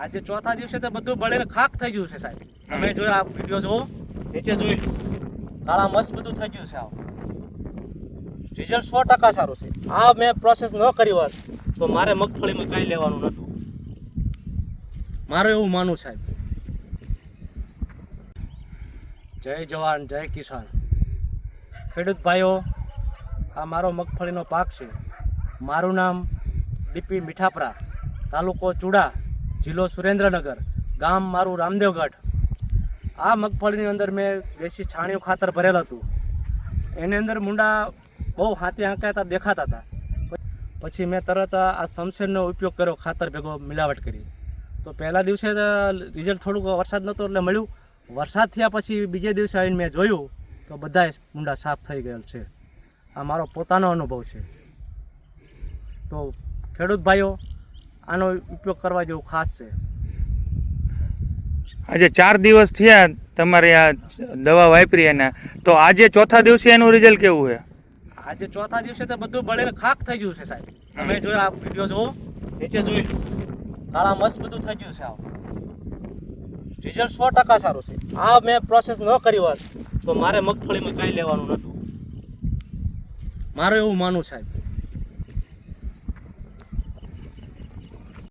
આજે ચોથા દિવસે તો બધું બળીને ખાક થઈ ગયું છે સાહેબ. તમે જોયો આ વીડિયો જોવો નીચે જોઈ લો. કાળા મસ્ત બધું થઈ ગયું છે આવ. રિઝલ્ટ સો ટકા સારું છે. આ મેં પ્રોસેસ ન કરી હોત, તો મારે મગફળીમાં કાંઈ લેવાનું નહોતું. મારું એવું માનવું સાહેબ. જય જવાન, જય કિસાન. ખેડૂત ભાઈઓ, આ મારો મગફળીનો પાક છે. મારું નામ ડીપી મીઠાપરા, તાલુકો ચુડા. જિલ્લો સુરેન્દ્રનગર, ગામ મારું રામદેવગઢ. આ મગફળીની અંદર મેં દેશી છાણિયું ખાતર ભરેલ હતું. એની અંદર મુંડા બહુ હાથી આંકાતા દેખાતા હતા. પછી મેં તરત આ શમશેરનો ઉપયોગ કર્યો, ખાતર ભેગો મિલાવટ કરી. તો પહેલા દિવસે રિઝલ્ટ થોડુંક વરસાદ નહોતો એટલે મળ્યું. વરસાદ થયા પછી બીજે દિવસે આવીને મેં જોયું તો બધાય મુંડા સાફ થઈ ગયેલ છે. આ મારો પોતાનો અનુભવ છે. તો ખેડૂત ભાઈઓ આનો ઉપયોગ કરવા જેવું ખાસ છે. આજે ચાર દિવસ થયા તમારે આ દવા વાપરી એના તો આજે ચોથા દિવસે એનું રિઝલ્ટ કેવું છે? આજે ચોથા દિવસે તો બધું બળીને ખાક થઈ ગયું છે સાહેબ. તમે જોયો આ વીડિયો જોવો નીચે જોઈ લો. કાળા મસ્ત બધું થઈ ગયું છે આ રિઝલ્ટ સો ટકા સારું છે. આ મેં પ્રોસેસ ન કરી હોત તો મારે મગફળીમાં કાંઈ લેવાનું નહોતું. મારું એવું માનવું સાહેબ.